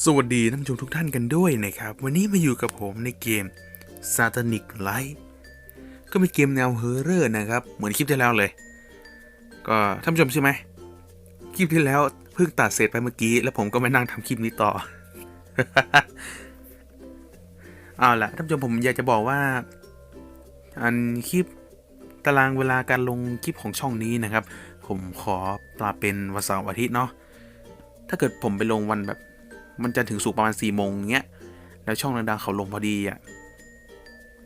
สวัสดีท่านผู้ชมทุกท่านกันด้วยนะครับ วันนี้มาอยู่กับผมในเกม Satanic Light ก็เป็นเกมแนวเฮอร์เรอร์นะครับ เหมือนคลิปที่แล้วเลย ก็ท่านผู้ชมใช่ไหมคลิปที่แล้วเพิ่งตัดเสร็จไปเมื่อกี้ แล้วผมก็มานั่งทำคลิปนี้ต่อ เอาล่ะท่านผู้ชมผมอยากจะบอกว่า อันคลิปตารางเวลาการลงคลิปของช่องนี้นะครับ ผมขอปรับเป็นวันเสาร์อาทิตย์เนาะถ้าเกิดผมไปลงวันแบบ มันจะถึงสุกประมาณ4ี่โมงเงี้ย แล้วช่องดังๆเขาลงพอดีอะ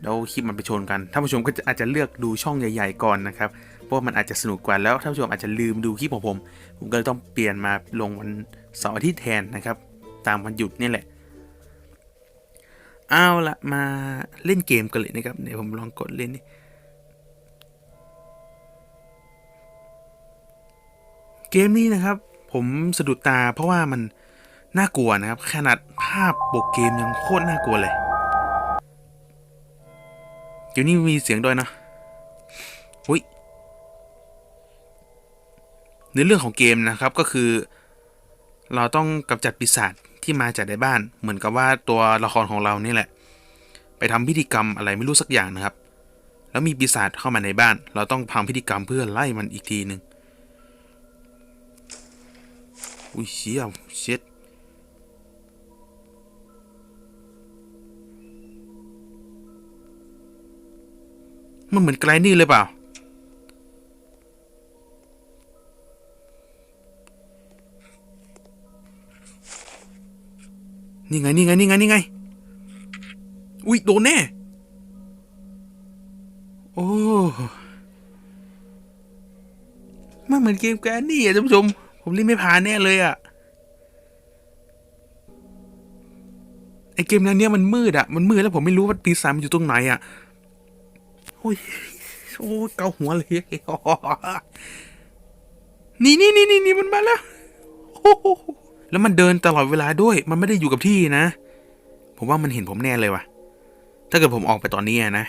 แล้วคลิปมันไปชนกัน ท่านผู้ชมก็อาจจะเลือกดูช่องใหญ่ๆก่อนนะครับ เพราะมันอาจจะสนุกกว่า แล้วท่านผู้ชมอาจจะลืมดูคลิปของผม ผมก็เลยต้องเปลี่ยนมาลงวันเสาร์อาทิตย์แทนนะครับ ตามวันหยุดนี่แหละ เอาละมาเล่นเกมกันเลยนะครับ เดี๋ยวผมลองกดเล่นนี่เกมนี้นะครับ ผมสะดุดตาเพราะว่ามัน น่ากลัวนะครับ ขนาดภาพปกเกมยังโคตรน่ากลัวเลย เดี๋ยวนี้มีเสียงด้วยนะอุ้ยในเรื่องของเกมนะครับก็คือ เราต้องกำจัดปีศาจที่มาจากในบ้าน เหมือนกับว่าตัวละครของเรานี่แหละ ไปทำพิธีกรรมอะไรไม่รู้สักอย่างนะครับ แล้วมีปีศาจเข้ามาในบ้าน เราต้องทำพิธีกรรมเพื่อไล่มันอีกทีหนึ่งอุ้ยเชี่ยเช็ด มันเหมือนไกลนี่เลยเปล่า นี่ไง นี่ไง นี่ไง นี่ไง อุ้ยโดนแน่ โอ้ มันเหมือนเกมแกรนนี่อะท่านผู้ชม ผมเล่นไม่ผ่านแน่เลยอะไอเกมนั้นเนี่ยมันมืดอะมันมืดแล้วผมไม่รู้ว่าปีศาจมันอยู่ตรงไหนอะ อ้ยโอ้ยเกาหัวเลยนี่นี่นี่นี่นี่มันมาแล้วโอ้โหแล้วมันเดินตลอดเวลาด้วย มันไม่ได้อยู่กับที่นะ ผมว่ามันเห็นผมแน่เลยว่ะ ถ้าเกิดผมออกไปตอนนี้นะ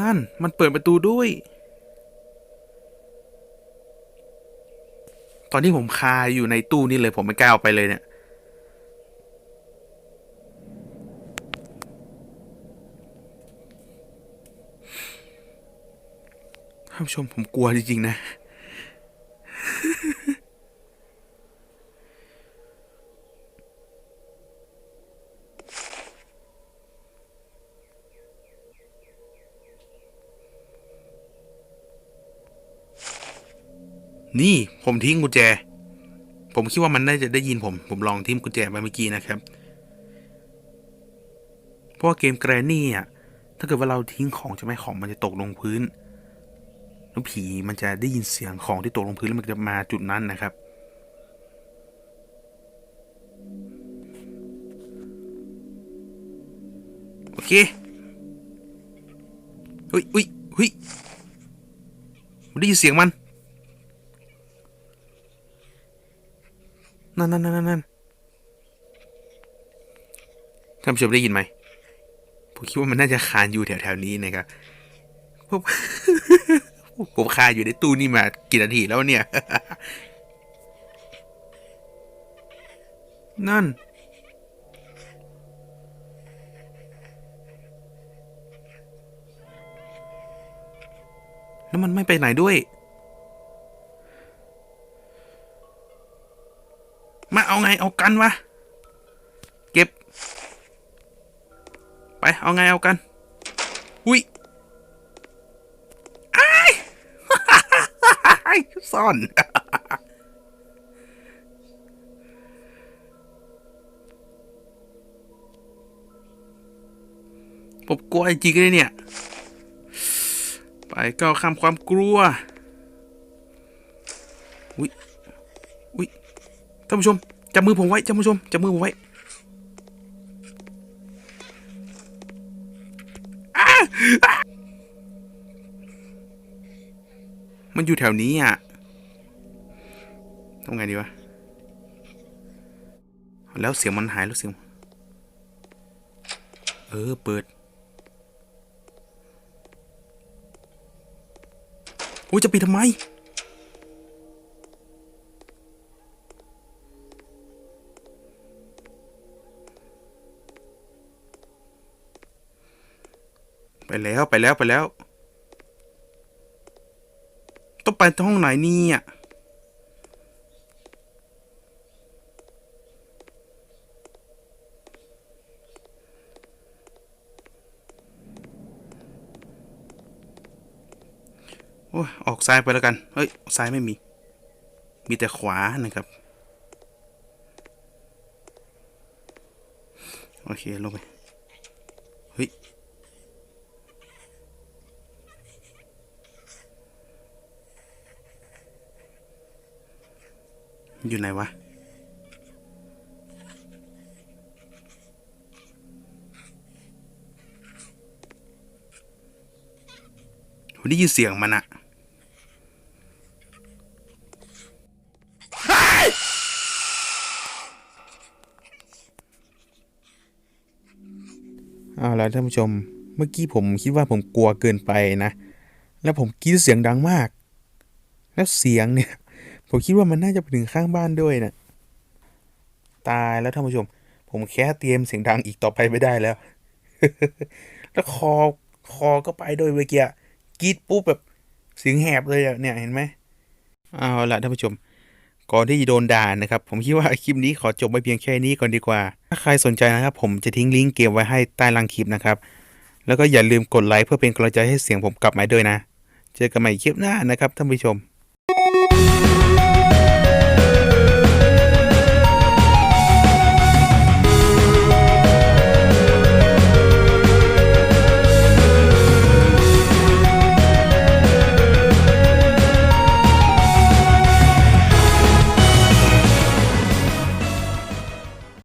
นั่นมันเปิดประตูด้วย ตอนที่ผมคาอยู่ในตู้นี่เลยผมไม่กล้าออกไปเลยเนี่ย ท่านผู้ชมผมกลัวจริงๆนะ นี่ผมทิ้งกุญแจ ผมคิดว่ามันน่าจะได้ยินผม ผมลองทิ้งกุญแจไปเมื่อกี้นะครับ เพราะว่าเกมแกรนนี่อะถ้าเกิดว่าเราทิ้งของใช่ไหมของมันจะตกลงพื้น แล้วผีมันจะได้ยินเสียงของที่ตกลงพื้นแล้วมันจะมาจุดนั้นนะครับ โอเคเฮ้ยเฮ้ยเฮ้ยได้ยินเสียงมันนั่นนั่นนั่นนั่นท่านผู้ชมได้ยินไหมผมคิดว่ามันน่าจะคานอยู่แถวๆนี้นะครับผม ผมคาอยู่ในตู้นี่มากี่นาทีแล้วเนี่ย นั่น แล้วมันไม่ไปไหนด้วย มาเอาไงเอากันวะ เก็บ ไปเอาไงเอากัน อุ้ยอ้าย ซ่อน ผมกลัวจริงเลยเนี่ย ไปก้าวข้ามความกลัว อุ้ยอุ้ยท่านผู้ชม จับมือผมไว้ท่านผู้ชม จับมือผมไว้ มันอยู่แถวนี้อะทำไงดีวะ แล้วเสียงมันหายแล้วเสียง เออ เปิดอุ้ยจะปิดทำไม ไปแล้วไปแล้วไปแล้ว ห้องไหนนี่ยโอ้ออกซ้ายไปแล้วกัน เฮ้ย ซ้ายไม่มี มีแต่ขวานะครับ โอเค ลงไป เฮ้ย อยู่ไหนวะผมได้ยินเสียงมันอะเอาละท่านผู้ชม เมื่อกี้ผมคิดว่าผมกลัวเกินไปนะ แล้วผมกรีดเสียงดังมาก แล้วเสียงเนี่ย ผมคิดว่ามันน่าจะไปถึงข้างบ้านด้วยนะตายแล้วท่านผู้ชม ผมแค่เตรียมเสียงดังอีกต่อไปไม่ได้แล้ว แล้วคอคอก็ไปโดวยเมื่อกี้กีดปุ๊บแบบเสียงแหบเลยอะเนี่ยเห็นไหมเอาละท่านผู้ชม ก่อนที่จะโดนด่านะครับ ผมคิดว่าคลิปนี้ขอจบไว้เพียงแค่นี้ก่อนดีกว่า ถ้าใครสนใจนะครับ ผมจะทิ้งลิงก์เกมไว้ให้ใต้ล่างคลิปนะครับ แล้วก็อย่าลืมกดไลค์เพื่อเป็นกำลังใจให้เสียงผมกลับมาด้วยนะ เจอกันใหม่คลิปหน้านะครับท่านผู้ชม